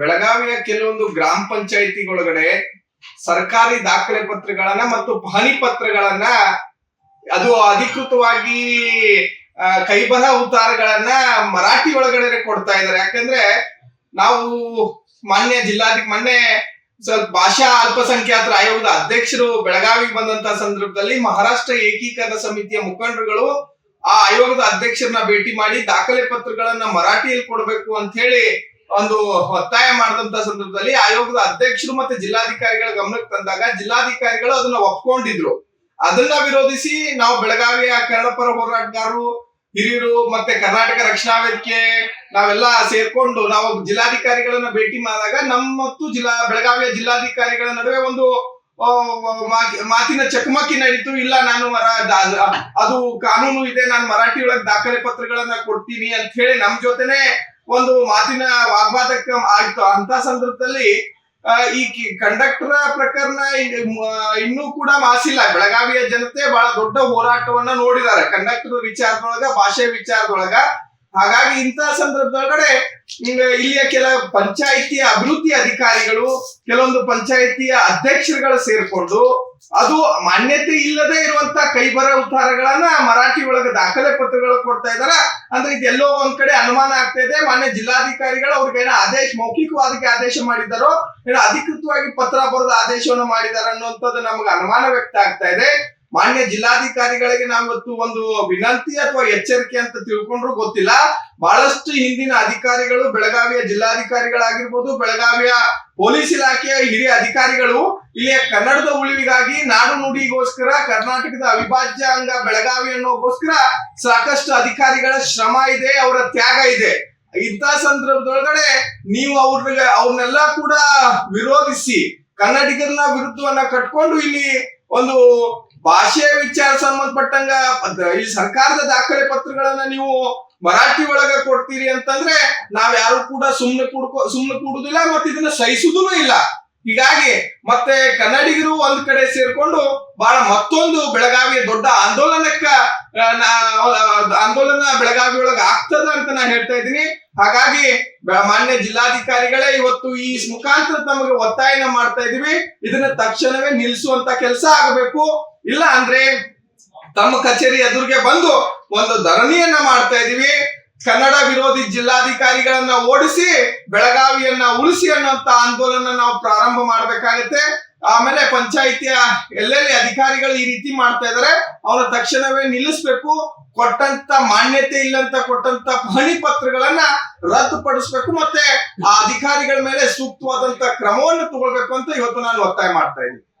ಬೆಳಗಾವಿಯ ಕೆಲವೊಂದು ಗ್ರಾಮ ಪಂಚಾಯಿತಿಗಳೊಳಗಡೆ ಸರ್ಕಾರಿ ದಾಖಲೆ ಪತ್ರಗಳನ್ನ ಮತ್ತು ಪಹಣಿ ಪತ್ರಗಳನ್ನ ಅದು ಅಧಿಕೃತವಾಗಿ ಕೈಬರ ಉತ್ತಾರಗಳನ್ನ ಮರಾಠಿ ಒಳಗಡೆ ಕೊಡ್ತಾ ಇದ್ದಾರೆ. ಯಾಕಂದ್ರೆ ನಾವು ಮಾನ್ಯ ಜಿಲ್ಲಾಧಿಕ ಮೊನ್ನೆ ಸ್ವಲ್ಪ ಭಾಷಾ ಅಲ್ಪಸಂಖ್ಯಾತರ ಆಯೋಗದ ಅಧ್ಯಕ್ಷರು ಬೆಳಗಾವಿಗೆ ಬಂದಂತ ಸಂದರ್ಭದಲ್ಲಿ ಮಹಾರಾಷ್ಟ್ರ ಏಕೀಕರಣ ಸಮಿತಿಯ ಮುಖಂಡರುಗಳು ಆ ಆಯೋಗದ ಅಧ್ಯಕ್ಷರನ್ನ ಭೇಟಿ ಮಾಡಿ ದಾಖಲೆ ಪತ್ರಗಳನ್ನ ಮರಾಠಿಯಲ್ಲಿ ಕೊಡಬೇಕು ಅಂತ ಹೇಳಿ ಒಂದು ಒತ್ತಾಯ ಮಾಡಿದಂತ ಸಂದರ್ಭದಲ್ಲಿ ಆಯೋಗದ ಅಧ್ಯಕ್ಷರು ಮತ್ತೆ ಜಿಲ್ಲಾಧಿಕಾರಿಗಳ ಗಮನಕ್ಕೆ ತಂದಾಗ ಜಿಲ್ಲಾಧಿಕಾರಿಗಳು ಅದನ್ನ ಒಪ್ಕೊಂಡಿದ್ರು. ಅದನ್ನ ವಿರೋಧಿಸಿ ನಾವು ಬೆಳಗಾವಿಯ ಕನ್ನಡಪರ ಹೋರಾಟಗಾರರು, ಹಿರಿಯರು ಮತ್ತೆ ಕರ್ನಾಟಕ ರಕ್ಷಣಾ ವೇದಿಕೆ ನಾವೆಲ್ಲ ಸೇರ್ಕೊಂಡು ನಾವು ಜಿಲ್ಲಾಧಿಕಾರಿಗಳನ್ನ ಭೇಟಿ ಮಾಡಿದಾಗ ನಮ್ಮ ಮತ್ತು ಜಿಲ್ಲಾ, ಬೆಳಗಾವಿಯ ಜಿಲ್ಲಾಧಿಕಾರಿಗಳ ನಡುವೆ ಒಂದು ಮಾತಿನ ಚಕಮಕಿ ನಡೀತು. ಇಲ್ಲ, ನಾನು ಮರ- ಅದು ಕಾನೂನು ಇದೆ, ನಾನು ಮರಾಠಿ ಒಳಗೆ ದಾಖಲೆ ಪತ್ರಗಳನ್ನ ಕೊಡ್ತೀನಿ ಅಂತ ಹೇಳಿ ನಮ್ ಜೊತೆನೆ ಒಂದು ಮಾತಿನ ವಾಗ್ವಾದಕ್ಕೆ ಆಯ್ತು. ಅಂತ ಸಂದರ್ಭದಲ್ಲಿ ಈ ಕಂಡಕ್ಟರ್ ಪ್ರಕರಣ ಇನ್ನೂ ಕೂಡ ಮಾಸಿಲ್ಲ. ಬೆಳಗಾವಿಯ ಜನತೆ ಬಹಳ ದೊಡ್ಡ ಹೋರಾಟವನ್ನ ನೋಡಿದ್ದಾರೆ. ಕಂಡಕ್ಟರ್ ವಿಚಾರದೊಳಗ, ಭಾಷೆ ವಿಚಾರದೊಳಗ ಹಾಗಾಗಿ ಇಂತಹ ಸಂದರ್ಭದೊಳಗಡೆ ಇಲ್ಲಿಯ ಕೆಲ ಪಂಚಾಯಿತಿಯ ಅಭಿವೃದ್ಧಿ ಅಧಿಕಾರಿಗಳು, ಕೆಲವೊಂದು ಪಂಚಾಯಿತಿಯ ಅಧ್ಯಕ್ಷರುಗಳು ಸೇರ್ಕೊಂಡು ಅದು ಮಾನ್ಯತೆ ಇಲ್ಲದೆ ಇರುವಂತ ಕೈಬರ ಉತ್ತಾರಗಳನ್ನ ಮರಾಠಿ ಒಳಗೆ ದಾಖಲೆ ಪತ್ರಗಳು ಕೊಡ್ತಾ ಇದಾರ. ಅಂದ್ರೆ ಇದೆಲ್ಲೋ ಒಂದ್ ಕಡೆ ಅನುಮಾನ ಆಗ್ತಾ ಇದೆ. ಮಾನ್ಯ ಜಿಲ್ಲಾಧಿಕಾರಿಗಳು ಅವ್ರಿಗೆ ಏನೋ ಆದೇಶ, ಮೌಖಿಕವಾದಕ್ಕೆ ಆದೇಶ ಮಾಡಿದಾರೋ ಏನೋ ಅಧಿಕೃತವಾಗಿ ಪತ್ರ ಬರೆದ ಆದೇಶವನ್ನು ಮಾಡಿದಾರ ಅನ್ನುವಂಥದ್ದು ನಮ್ಗೆ ಅನುಮಾನ ವ್ಯಕ್ತ ಆಗ್ತಾ ಇದೆ. ಮಾನ್ಯ ಜಿಲ್ಲಾಧಿಕಾರಿಗಳಿಗೆ ನಾವು ಇವತ್ತು ಒಂದು ವಿನಂತಿ ಅಥವಾ ಎಚ್ಚರಿಕೆ ಅಂತ ತಿಳ್ಕೊಂಡ್ರು ಗೊತ್ತಿಲ್ಲ. ಬಹಳಷ್ಟು ಹಿಂದಿನ ಅಧಿಕಾರಿಗಳು, ಬೆಳಗಾವಿಯ ಜಿಲ್ಲಾಧಿಕಾರಿಗಳಾಗಿರ್ಬೋದು, ಬೆಳಗಾವಿಯ ಪೊಲೀಸ್ ಇಲಾಖೆಯ ಹಿರಿಯ ಅಧಿಕಾರಿಗಳು, ಇಲ್ಲಿಯ ಕನ್ನಡದ ಉಳಿವಿಗಾಗಿ ನಾಡು ನುಡಿಗೋಸ್ಕರ, ಕರ್ನಾಟಕದ ಅವಿಭಾಜ್ಯ ಅಂಗ ಬೆಳಗಾವಿ ಅನ್ನೋಗೋಸ್ಕರ ಸಾಕಷ್ಟು ಅಧಿಕಾರಿಗಳ ಶ್ರಮ ಇದೆ, ಅವರ ತ್ಯಾಗ ಇದೆ. ಇಂಥ ಸಂದರ್ಭದೊಳಗಡೆ ನೀವು ಅವ್ರಿಗೆ, ಅವ್ರನ್ನೆಲ್ಲ ಕೂಡ ವಿರೋಧಿಸಿ, ಕನ್ನಡಿಗರನ್ನ ವಿರುದ್ಧವನ್ನ ಕಟ್ಕೊಂಡು ಇಲ್ಲಿ ಒಂದು ಭಾಷೆಯ ವಿಚಾರ ಸಂಬಂಧಪಟ್ಟಂಗ ಈ ಸರ್ಕಾರದ ದಾಖಲೆ ಪತ್ರಗಳನ್ನ ನೀವು ಮರಾಠಿ ಒಳಗ ಕೊಡ್ತೀರಿ ಅಂತಂದ್ರೆ ನಾವ್ ಯಾರು ಕೂಡ ಸುಮ್ನೆ ಕೂಡ ಸುಮ್ನೆ ಕೂಡುದಿಲ್ಲ ಮತ್ತೆ ಇದನ್ನ ಸಹಿಸುದೂ ಇಲ್ಲ. ಹೀಗಾಗಿ ಮತ್ತೆ ಕನ್ನಡಿಗರು ಒಂದ್ ಕಡೆ ಸೇರ್ಕೊಂಡು ಬಹಳ ಮತ್ತೊಂದು ಬೆಳಗಾವಿ ದೊಡ್ಡ ಆಂದೋಲನಕ್ಕ ಆಂದೋಲನ ಬೆಳಗಾವಿ ಒಳಗ ಆಗ್ತದ ಅಂತ ನಾ ಹೇಳ್ತಾ ಇದ್ದೀನಿ. ಹಾಗಾಗಿ ಮಾನ್ಯ ಜಿಲ್ಲಾಧಿಕಾರಿಗಳೇ ಇವತ್ತು ಈ ಮುಖಾಂತರ ತಮಗೆ ಒತ್ತಾಯನ ಮಾಡ್ತಾ ಇದೀವಿ. ಇದನ್ನ ತಕ್ಷಣವೇ ನಿಲ್ಲಿಸುವಂತ ಕೆಲಸ ಆಗಬೇಕು. ಇಲ್ಲ ಅಂದ್ರೆ ತಮ್ಮ ಕಚೇರಿ ಎದುರಿಗೆ ಬಂದು ಒಂದು ಧರಣಿಯನ್ನ ಮಾಡ್ತಾ ಇದೀವಿ. ಕನ್ನಡ ವಿರೋಧಿ ಜಿಲ್ಲಾಧಿಕಾರಿಗಳನ್ನ ಓಡಿಸಿ ಬೆಳಗಾವಿಯನ್ನ ಉಳಿಸಿ ಅನ್ನುವಂತ ಆಂದೋಲನ ನಾವು ಪ್ರಾರಂಭ ಮಾಡ್ಬೇಕಾಗತ್ತೆ. ಆಮೇಲೆ ಪಂಚಾಯಿತಿಯ ಎಲ್ಲೆಲ್ಲಿ ಅಧಿಕಾರಿಗಳು ಈ ರೀತಿ ಮಾಡ್ತಾ ಇದಾರೆ, ಅವರ ತಕ್ಷಣವೇ ನಿಲ್ಲಿಸ್ಬೇಕು. ಕೊಟ್ಟಂತ ಮಾನ್ಯತೆ ಇಲ್ಲಂತ ಕೊಟ್ಟಂತ ಪಹಣಿ ಪತ್ರಗಳನ್ನ ರದ್ದುಪಡಿಸ್ಬೇಕು ಮತ್ತೆ ಆ ಅಧಿಕಾರಿಗಳ ಮೇಲೆ ಸೂಕ್ತವಾದಂತ ಕ್ರಮವನ್ನು ತಗೊಳ್ಬೇಕು ಅಂತ ಇವತ್ತು ನಾನು ಒತ್ತಾಯ ಮಾಡ್ತಾ ಇದ್ದೀನಿ.